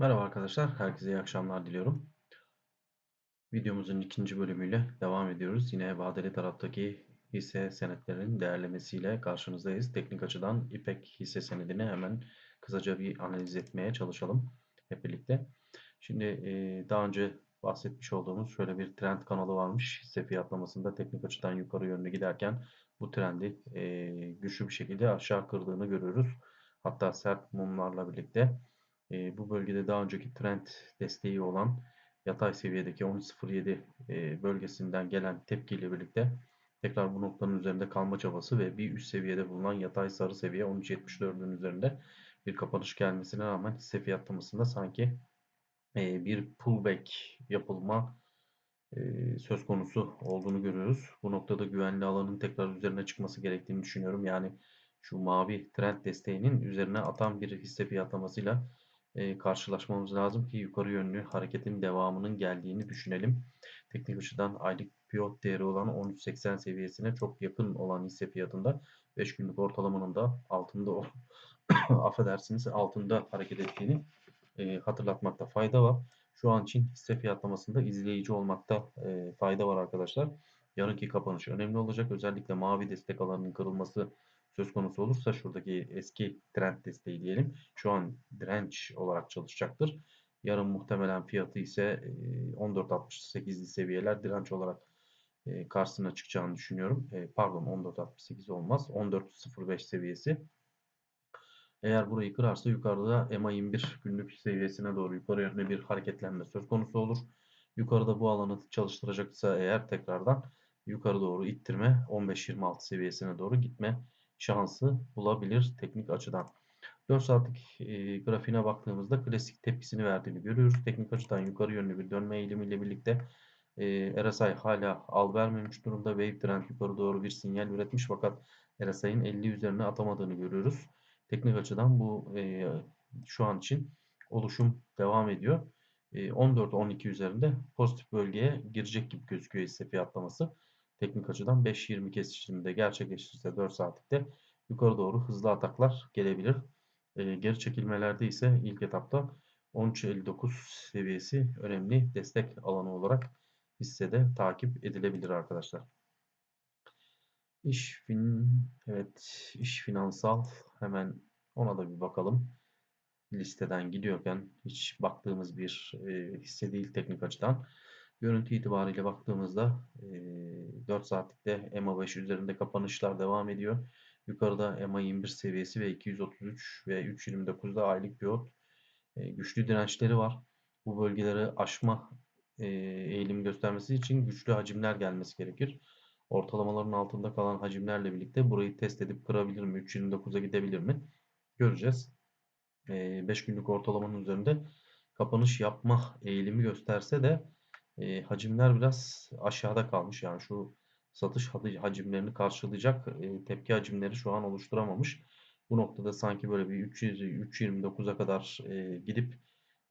Merhaba arkadaşlar, herkese iyi akşamlar diliyorum. Videomuzun ikinci bölümüyle devam ediyoruz. Yine vadeli taraftaki hisse senetlerinin değerlemesiyle karşınızdayız. Teknik açıdan İPEK hisse senedini hemen kısaca bir analiz etmeye çalışalım hep birlikte. Şimdi daha önce bahsetmiş olduğumuz şöyle bir trend kanalı varmış. Hisse fiyatlamasında teknik açıdan yukarı yönlü giderken bu trendi güçlü bir şekilde aşağı kırdığını görüyoruz. Hatta sert mumlarla birlikte e, bu bölgede daha önceki trend desteği olan yatay seviyedeki 13.07 e, bölgesinden gelen tepkiyle birlikte tekrar bu noktanın üzerinde kalma çabası ve bir üst seviyede bulunan yatay sarı seviye 13.74'ün üzerinde bir kapanış gelmesine rağmen hisse fiyatlamasında sanki e, bir pullback yapılma e, söz konusu olduğunu görüyoruz. Bu noktada güvenli alanın tekrar üzerine çıkması gerektiğini düşünüyorum. Yani şu mavi trend desteğinin üzerine atan bir hisse fiyatlamasıyla e, karşılaşmamız lazım ki yukarı yönlü hareketin devamının geldiğini düşünelim. Teknik açıdan aylık pivot değeri olan 13.80 seviyesine çok yakın olan hisse fiyatında 5 günlük ortalamanın da altında affedersiniz altında hareket ettiğini e, hatırlatmakta fayda var. Şu an için hisse fiyatlamasında izleyici olmakta e, fayda var arkadaşlar. Yarınki kapanış önemli olacak. Özellikle mavi destek alanının kırılması söz konusu olursa şuradaki eski trend desteği diyelim şu an direnç olarak çalışacaktır. Yarın muhtemelen fiyatı ise 14.68'li seviyeler direnç olarak karşısına çıkacağını düşünüyorum. Pardon 14.68 olmaz. 14.05 seviyesi. Eğer burayı kırarsa yukarıda EMA 21 günlük seviyesine doğru yukarı yönlü bir hareketlenme söz konusu olur. Yukarıda bu alanı çalıştıracaksa eğer tekrardan yukarı doğru ittirme 15-26 seviyesine doğru gitme şansı bulabilir teknik açıdan. 4 saatlik e, grafiğine baktığımızda klasik tepkisini verdiğini görüyoruz. Teknik açıdan yukarı yönlü bir dönme eğilimiyle birlikte e, RSI hala al vermemiş durumda. Wave trend yukarı doğru bir sinyal üretmiş fakat RSI'nin 50 üzerine atamadığını görüyoruz. Teknik açıdan bu e, şu an için oluşum devam ediyor. E, 14-12 üzerinde pozitif bölgeye girecek gibi gözüküyor hisse fiyatlaması teknik açıdan 5-20 kesişiminde gerçekleşirse 4 saatlikte yukarı doğru hızlı ataklar gelebilir. E, geri çekilmelerde ise ilk etapta 13.59 seviyesi önemli destek alanı olarak hissede takip edilebilir arkadaşlar. İş fin evet iş finansal hemen ona da bir bakalım. Listeden gidiyorken hiç baktığımız bir e, hisse değil teknik açıdan. Görüntü itibariyle baktığımızda 4 saatlikte EMA 5 üzerinde kapanışlar devam ediyor. Yukarıda EMA 21 seviyesi ve 233 ve 3.29'da aylık pivot güçlü dirençleri var. Bu bölgeleri aşma eğilim göstermesi için güçlü hacimler gelmesi gerekir. Ortalamaların altında kalan hacimlerle birlikte burayı test edip kırabilir mi? 3.29'a gidebilir mi? Göreceğiz. 5 günlük ortalamanın üzerinde kapanış yapma eğilimi gösterse de e, hacimler biraz aşağıda kalmış. Yani şu satış hacimlerini karşılayacak e, tepki hacimleri şu an oluşturamamış. Bu noktada sanki böyle bir 300 329'a kadar e, gidip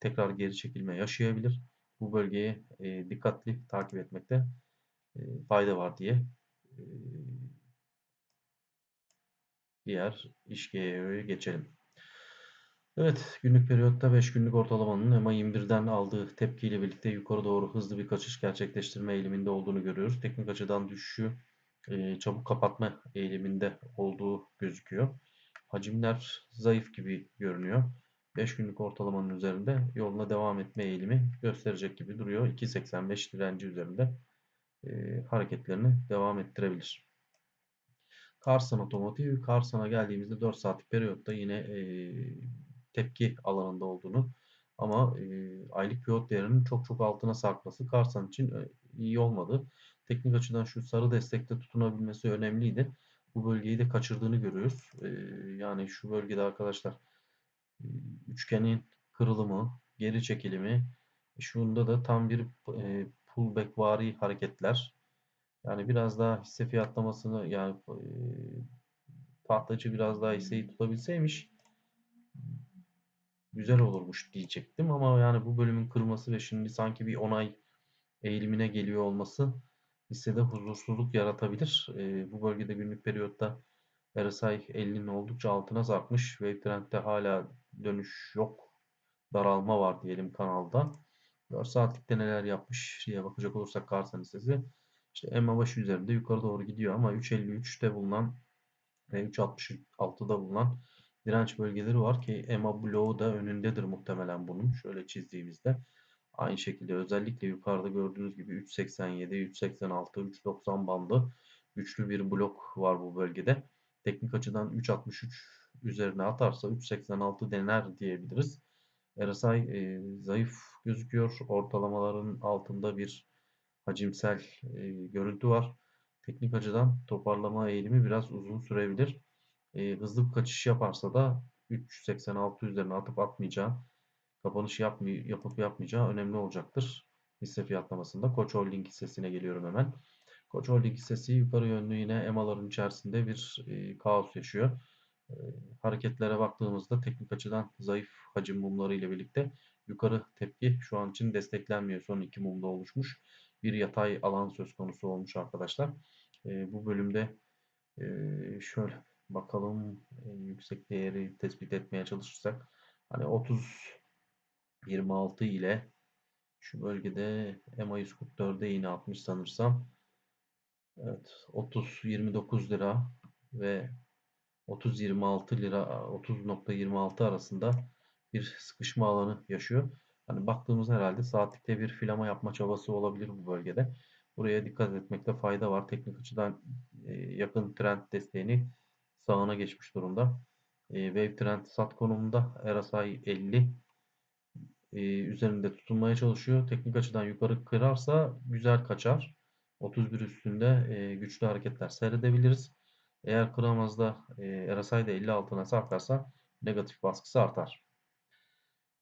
tekrar geri çekilme yaşayabilir. Bu bölgeyi e, dikkatli takip etmekte e, fayda var diye e, diğer işgeye geçelim. Evet, günlük periyotta 5 günlük ortalamanın EMA 21'den aldığı tepkiyle birlikte yukarı doğru hızlı bir kaçış gerçekleştirme eğiliminde olduğunu görüyoruz. Teknik açıdan düşüşü e, çabuk kapatma eğiliminde olduğu gözüküyor. Hacimler zayıf gibi görünüyor. 5 günlük ortalamanın üzerinde yoluna devam etme eğilimi gösterecek gibi duruyor. 2.85 direnci üzerinde e, hareketlerini devam ettirebilir. Karsan Otomotiv, Karsan'a geldiğimizde 4 saatlik periyotta yine e, tepki alanında olduğunu ama e, aylık pivot değerinin çok çok altına sarkması Karsan için e, iyi olmadı. Teknik açıdan şu sarı destekte tutunabilmesi önemliydi. Bu bölgeyi de kaçırdığını görüyoruz. E, yani şu bölgede arkadaşlar e, üçgenin kırılımı, geri çekilimi, e, şunda da tam bir e, pullback vari hareketler. Yani biraz daha hisse fiyatlamasını yani e, tahtacı biraz daha hisseyi tutabilseymiş güzel olurmuş diyecektim ama yani bu bölümün kırılması ve şimdi sanki bir onay eğilimine geliyor olması hissede huzursuzluk yaratabilir. E, bu bölgede günlük periyotta RSI 50'nin oldukça altına sarkmış. Wave trendde hala dönüş yok daralma var diyelim kanalda. 4 saatlikte neler yapmış diye bakacak olursak Karsan hissesi. İşte EMA başı üzerinde yukarı doğru gidiyor ama 3.53'te bulunan ve 3.66'da bulunan direnç bölgeleri var ki EMA bloğu da önündedir muhtemelen bunun. Şöyle çizdiğimizde aynı şekilde özellikle yukarıda gördüğünüz gibi 3.87, 3.86, 3.90 bandı güçlü bir blok var bu bölgede. Teknik açıdan 3.63 üzerine atarsa 3.86 dener diyebiliriz. RSI e, zayıf gözüküyor. Ortalamaların altında bir hacimsel e, görüntü var. Teknik açıdan toparlama eğilimi biraz uzun sürebilir. E, hızlı bir kaçış yaparsa da 386 üzerine atıp atmayacağı, kapanış yapmay yapıp yapmayacağı önemli olacaktır. Hisse fiyatlamasında. Koç Holding hissesine geliyorum hemen. Koç Holding hissesi yukarı yönlü yine EMA'ların içerisinde bir e, kaos yaşıyor. E, hareketlere baktığımızda teknik açıdan zayıf hacim mumları ile birlikte yukarı tepki şu an için desteklenmiyor. Son iki mumda oluşmuş bir yatay alan söz konusu olmuş arkadaşlar. E, bu bölümde e, şöyle bakalım yüksek değeri tespit etmeye çalışırsak hani 30 26 ile şu bölgede EMA 144'e yine atmış sanırsam. Evet 30 29 lira ve 30-26 lira 30.26 arasında bir sıkışma alanı yaşıyor. Hani baktığımız herhalde saatlikte bir filama yapma çabası olabilir bu bölgede. Buraya dikkat etmekte fayda var. Teknik açıdan e, yakın trend desteğini sağına geçmiş durumda. E, wave trend sat konumunda RSI 50 e, üzerinde tutunmaya çalışıyor. Teknik açıdan yukarı kırarsa güzel kaçar. 31 üstünde güçlü hareketler seyredebiliriz. Eğer kıramaz da e, RSI de 50 altına sarkarsa negatif baskısı artar.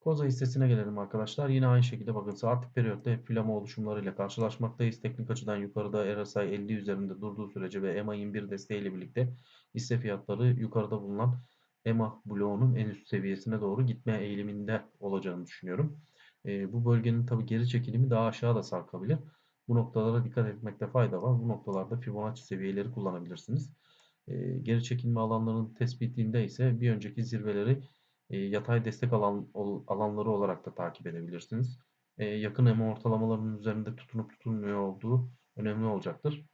Koza hissesine gelelim arkadaşlar. Yine aynı şekilde bakın saatlik periyotta filama oluşumlarıyla karşılaşmaktayız. Teknik açıdan yukarıda RSI 50 üzerinde durduğu sürece ve EMA 21 desteğiyle birlikte hisse fiyatları yukarıda bulunan EMA bloğunun en üst seviyesine doğru gitme eğiliminde olacağını düşünüyorum. E, bu bölgenin tabi geri çekilimi daha aşağı da sarkabilir. Bu noktalara dikkat etmekte fayda var. Bu noktalarda Fibonacci seviyeleri kullanabilirsiniz. E, geri çekilme alanlarının tespitinde ise bir önceki zirveleri yatay destek alan, alanları olarak da takip edebilirsiniz. Yakın EMA ortalamalarının üzerinde tutunup tutulmuyor olduğu önemli olacaktır.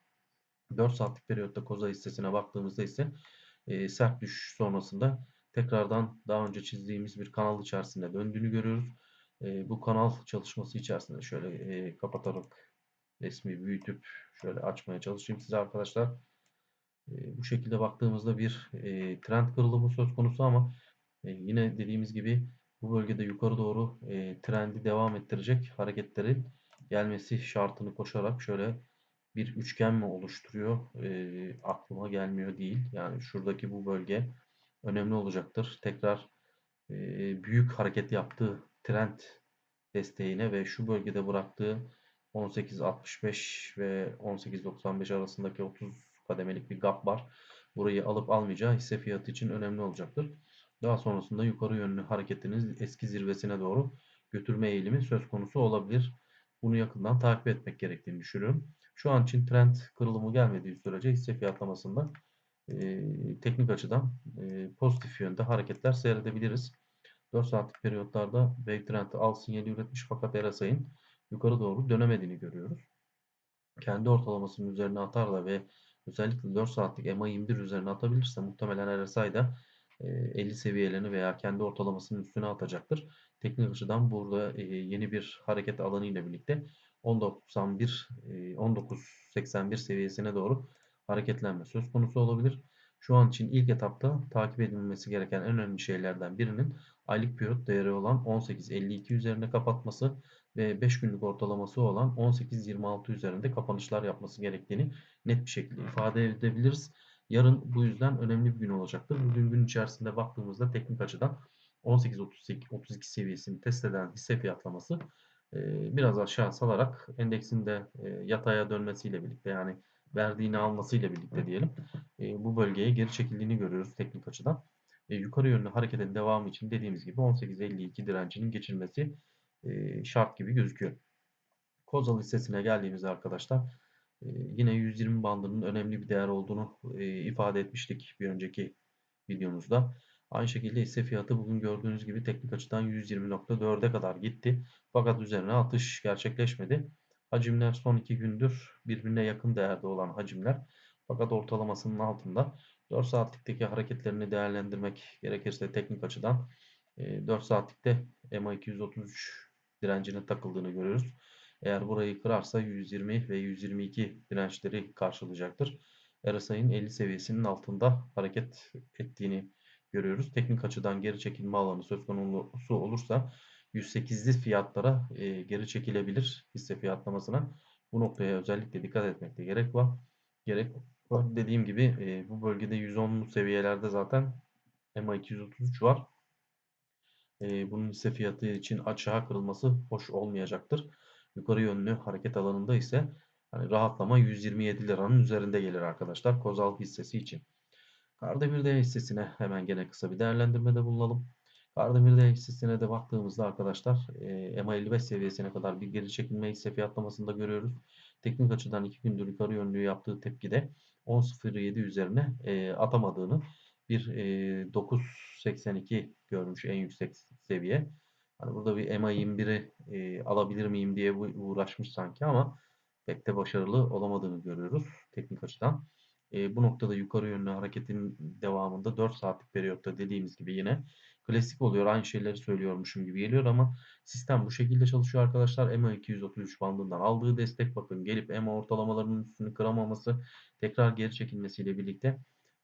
4 saatlik periyotta koza hissesine baktığımızda ise sert düşüş sonrasında tekrardan daha önce çizdiğimiz bir kanal içerisinde döndüğünü görüyoruz. Bu kanal çalışması içerisinde şöyle kapatarak resmi büyütüp şöyle açmaya çalışayım size arkadaşlar. Bu şekilde baktığımızda bir trend kırılımı söz konusu ama e, yine dediğimiz gibi bu bölgede yukarı doğru e, trendi devam ettirecek hareketlerin gelmesi şartını koşarak şöyle bir üçgen mi oluşturuyor e, aklıma gelmiyor değil. Yani şuradaki bu bölge önemli olacaktır. Tekrar e, büyük hareket yaptığı trend desteğine ve şu bölgede bıraktığı 18.65 ve 18.95 arasındaki 30 kademelik bir gap var. Burayı alıp almayacağı hisse fiyatı için önemli olacaktır. Daha sonrasında yukarı yönlü hareketiniz eski zirvesine doğru götürme eğilimi söz konusu olabilir. Bunu yakından takip etmek gerektiğini düşünüyorum. Şu an için trend kırılımı gelmediği sürece hisse fiyatlamasında e, teknik açıdan e, pozitif yönde hareketler seyredebiliriz. 4 saatlik periyotlarda wave trend al sinyali üretmiş fakat RSI'nin yukarı doğru dönemediğini görüyoruz. Kendi ortalamasının üzerine atar da ve özellikle 4 saatlik EMA 21 üzerine atabilirse muhtemelen RSI da 50 seviyelerini veya kendi ortalamasının üstüne atacaktır. Teknik açıdan burada yeni bir hareket alanı ile birlikte 1991 1981 seviyesine doğru hareketlenme söz konusu olabilir. Şu an için ilk etapta takip edilmesi gereken en önemli şeylerden birinin aylık periyot değeri olan 18.52 üzerinde kapatması ve 5 günlük ortalaması olan 18.26 üzerinde kapanışlar yapması gerektiğini net bir şekilde ifade edebiliriz. Yarın bu yüzden önemli bir gün olacaktır. Bugün gün içerisinde baktığımızda teknik açıdan 18.32 seviyesini test eden hisse fiyatlaması biraz aşağı salarak endeksin de yataya dönmesiyle birlikte yani verdiğini almasıyla birlikte diyelim bu bölgeye geri çekildiğini görüyoruz teknik açıdan. Yukarı yönlü hareketin devamı için dediğimiz gibi 18.52 direncinin geçilmesi şart gibi gözüküyor. Kozal hissesine geldiğimizde arkadaşlar yine 120 bandının önemli bir değer olduğunu ifade etmiştik bir önceki videomuzda. Aynı şekilde hisse fiyatı bugün gördüğünüz gibi teknik açıdan 120.4'e kadar gitti. Fakat üzerine atış gerçekleşmedi. Hacimler son 2 gündür birbirine yakın değerde olan hacimler. Fakat ortalamasının altında 4 saatlikteki hareketlerini değerlendirmek gerekirse teknik açıdan 4 saatlikte EMA 233 direncine takıldığını görüyoruz. Eğer burayı kırarsa 120 ve 122 dirençleri karşılayacaktır. RSI'nin 50 seviyesinin altında hareket ettiğini görüyoruz. Teknik açıdan geri çekilme alanı söz konusu olursa 108'li fiyatlara e, geri çekilebilir hisse fiyatlamasına. Bu noktaya özellikle dikkat etmekte gerek var. Gerek var. Dediğim gibi e, bu bölgede 110'lu seviyelerde zaten EMA 233 var. E, bunun hisse fiyatı için aşağı kırılması hoş olmayacaktır. Yukarı yönlü hareket alanında ise hani rahatlama 127 liranın üzerinde gelir arkadaşlar Kozal hissesi için. Kardemir'de hissesine hemen gene kısa bir değerlendirmede bulunalım. Kardemir'de hissesine de baktığımızda arkadaşlar EMA 55 seviyesine kadar bir geri çekilme hisse fiyatlamasında görüyoruz. Teknik açıdan 2 gündür yukarı yönlü yaptığı tepkide 10.07 üzerine e, atamadığını bir e, 9.82 görmüş en yüksek seviye. Hani burada bir EMA 21'i e, alabilir miyim diye uğraşmış sanki ama pek de başarılı olamadığını görüyoruz teknik açıdan. E, bu noktada yukarı yönlü hareketin devamında 4 saatlik periyotta dediğimiz gibi yine klasik oluyor. Aynı şeyleri söylüyormuşum gibi geliyor ama sistem bu şekilde çalışıyor arkadaşlar. EMA 233 bandından aldığı destek bakın gelip EMA ortalamalarının üstünü kıramaması tekrar geri çekilmesiyle birlikte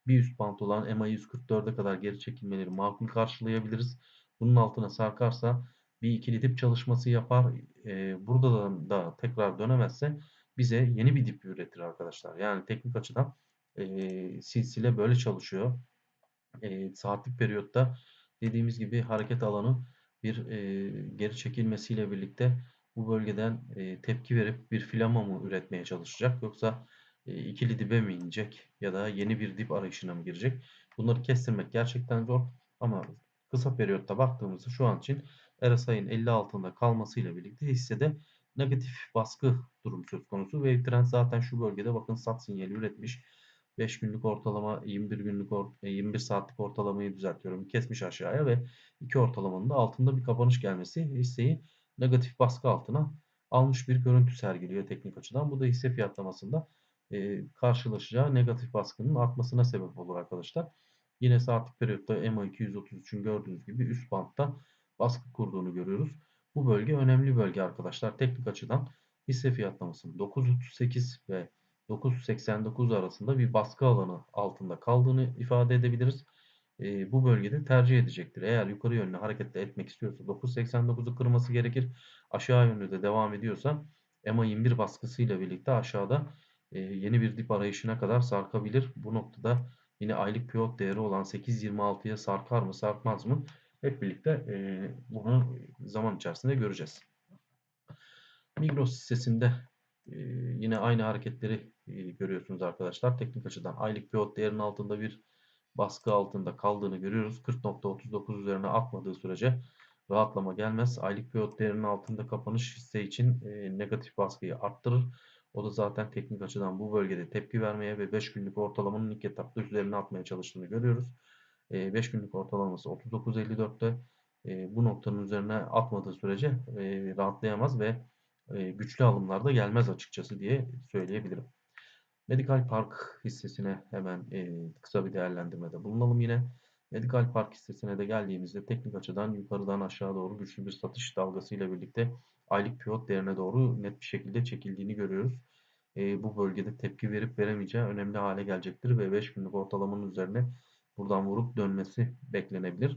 bir üst bant olan EMA 144'e kadar geri çekilmeleri makul karşılayabiliriz. Bunun altına sarkarsa bir ikili dip çalışması yapar. Ee, burada da, da tekrar dönemezse bize yeni bir dip üretir arkadaşlar. Yani teknik açıdan e, silsile böyle çalışıyor. E, saatlik periyotta dediğimiz gibi hareket alanı bir e, geri çekilmesiyle birlikte bu bölgeden e, tepki verip bir filama mı üretmeye çalışacak yoksa e, ikili dibe mi inecek ya da yeni bir dip arayışına mı girecek? Bunları kestirmek gerçekten zor ama kısa periyotta baktığımızda şu an için RSI'nin 50 altında kalmasıyla birlikte hissede negatif baskı durum söz konusu. Wave trend zaten şu bölgede bakın sat sinyali üretmiş. 5 günlük ortalama 21 günlük 21 e, saatlik ortalamayı düzeltiyorum. Kesmiş aşağıya ve iki ortalamanın da altında bir kapanış gelmesi hisseyi negatif baskı altına almış bir görüntü sergiliyor teknik açıdan. Bu da hisse fiyatlamasında e, karşılaşacağı negatif baskının artmasına sebep olur arkadaşlar. Yine saatlik periyotta EMA 233'ün gördüğünüz gibi üst bantta baskı kurduğunu görüyoruz. Bu bölge önemli bölge arkadaşlar. Teknik açıdan hisse fiyatlamasının 9.38 ve 9.89 arasında bir baskı alanı altında kaldığını ifade edebiliriz. E, bu bölgede tercih edecektir. Eğer yukarı yönlü hareketle etmek istiyorsa 9.89'u kırması gerekir. Aşağı yönlü de devam ediyorsa EMA 21 baskısıyla birlikte aşağıda e, yeni bir dip arayışına kadar sarkabilir. Bu noktada yine aylık pivot değeri olan 8.26'ya sarkar mı sarkmaz mı? Hep birlikte e, bunu zaman içerisinde göreceğiz. Migros hissesinde e, yine aynı hareketleri e, görüyorsunuz arkadaşlar. Teknik açıdan aylık pivot değerinin altında bir baskı altında kaldığını görüyoruz. 40.39 üzerine atmadığı sürece rahatlama gelmez. Aylık pivot değerinin altında kapanış hisse için e, negatif baskıyı arttırır. O da zaten teknik açıdan bu bölgede tepki vermeye ve 5 günlük ortalamanın ilk etapta üzerine atmaya çalıştığını görüyoruz. 5 günlük ortalaması 39.54'te bu noktanın üzerine atmadığı sürece rahatlayamaz ve güçlü alımlar da gelmez açıkçası diye söyleyebilirim. Medical Park hissesine hemen kısa bir değerlendirmede bulunalım yine. Medical Park hissesine de geldiğimizde teknik açıdan yukarıdan aşağı doğru güçlü bir satış dalgasıyla birlikte aylık pivot değerine doğru net bir şekilde çekildiğini görüyoruz. E, bu bölgede tepki verip veremeyeceği önemli hale gelecektir ve 5 günlük ortalamanın üzerine buradan vurup dönmesi beklenebilir.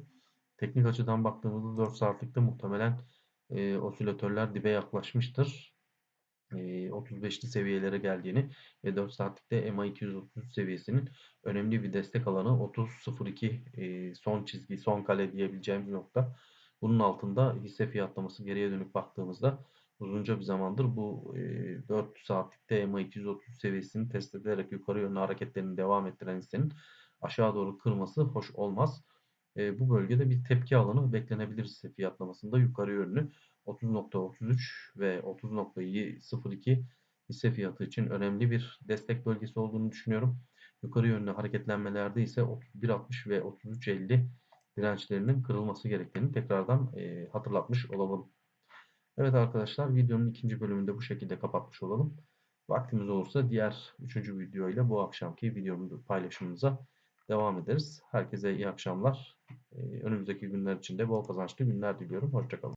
Teknik açıdan baktığımızda 4 saatlikte muhtemelen e, osilatörler dibe yaklaşmıştır. E, 35'li seviyelere geldiğini ve 4 saatlikte MA 233 seviyesinin önemli bir destek alanı 30.02 e, son çizgi, son kale diyebileceğimiz nokta. Bunun altında hisse fiyatlaması geriye dönük baktığımızda uzunca bir zamandır bu e, 4 saatlikte MA 230 seviyesini test ederek yukarı yönlü hareketlerini devam ettiren hissenin aşağı doğru kırması hoş olmaz. Bu bölgede bir tepki alanı beklenebilir hisse fiyatlamasında yukarı yönlü 30.33 ve 30.02 hisse fiyatı için önemli bir destek bölgesi olduğunu düşünüyorum. Yukarı yönlü hareketlenmelerde ise 31.60 ve 33.50 dirençlerinin kırılması gerektiğini tekrardan e, hatırlatmış olalım. Evet arkadaşlar videonun ikinci bölümünde bu şekilde kapatmış olalım. Vaktimiz olursa diğer üçüncü video ile bu akşamki videomu paylaşımımıza devam ederiz. Herkese iyi akşamlar. Önümüzdeki günler için de bol kazançlı günler diliyorum. Hoşçakalın.